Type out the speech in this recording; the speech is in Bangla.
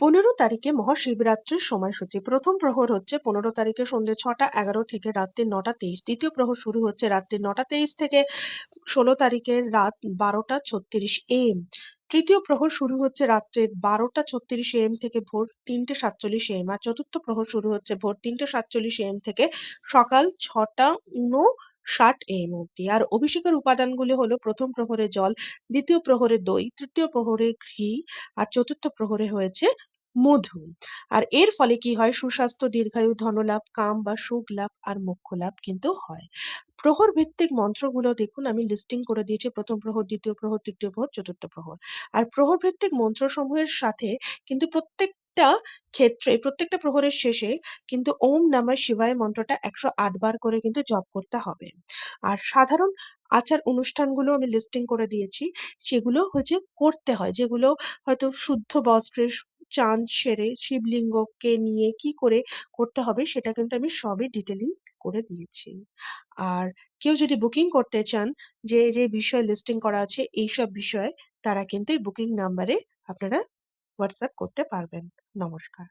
পনেরো তারিখে মহাশিবরাত্রির সময়সূচি। প্রথম প্রহর হচ্ছে পনেরো তারিখে সন্ধ্যে ছটা, এগারো থেকে রাত্রি নটা তেইশ। দ্বিতীয় প্রহর শুরু হচ্ছে রাত্রি নটা তেইশ থেকে ষোলো তারিখের রাত বারোটা ছত্রিশ এম তৃতীয় প্রহর শুরু হচ্ছে রাত্রে বারোটা ছত্রিশ এম থেকে ভোর তিনটে সাতচল্লিশ এম আর চতুর্থ প্রহর শুরু হচ্ছে ভোর তিনটে সাতচল্লিশ এম থেকে সকাল ছটা ষাট এম অব্দি আর অভিষেকের উপাদানগুলি হলো প্রথম প্রহরে জল, দ্বিতীয় প্রহরে দই, তৃতীয় প্রহরে ঘি, আর চতুর্থ প্রহরে হয়েছে মধু। আর এর ফলে কি হয়? সুস্বাস্থ্য, দীর্ঘায়ু, ধনলাভ, কাম বা সুখ লাভ আর মোক্ষ লাভ কিন্তু হয়। প্রহর ভিত্তিক মন্ত্রগুলো দেখুন, আমি লিস্টিং করে দিয়েছি। প্রথম প্রহর, দ্বিতীয় প্রহর, তৃতীয় প্রহর, চতুর্থ প্রহর। আর প্রহর ভিত্তিক মন্ত্রসমূহের সাথে কিন্তু প্রত্যেকটা ক্ষেত্রে, প্রত্যেকটা প্রহরের শেষে কিন্তু ওম নমঃ শিবায় মন্ত্রটা একশো আট বার করে কিন্তু জপ করতে হবে। আর সাধারণ আচার অনুষ্ঠানগুলো আমি লিস্টিং করে দিয়েছি। সেগুলো হচ্ছে করতে হয়। যেগুলো হয়তো শুদ্ধ বস্ত্রে চাঁদ সেরে শিবলিঙ্গকে নিয়ে কি করে করতে হবে সেটা কিন্তু আমি সবই ডিটেলিং করে দিয়েছি। আর কেউ যদি বুকিং করতে চান, যে যে বিষয় লিস্টিং করা আছে এইসব বিষয়ে, তারা কিন্তু এই বুকিং নাম্বারে আপনারা হোয়াটসঅ্যাপ করতে পারবেন। নমস্কার।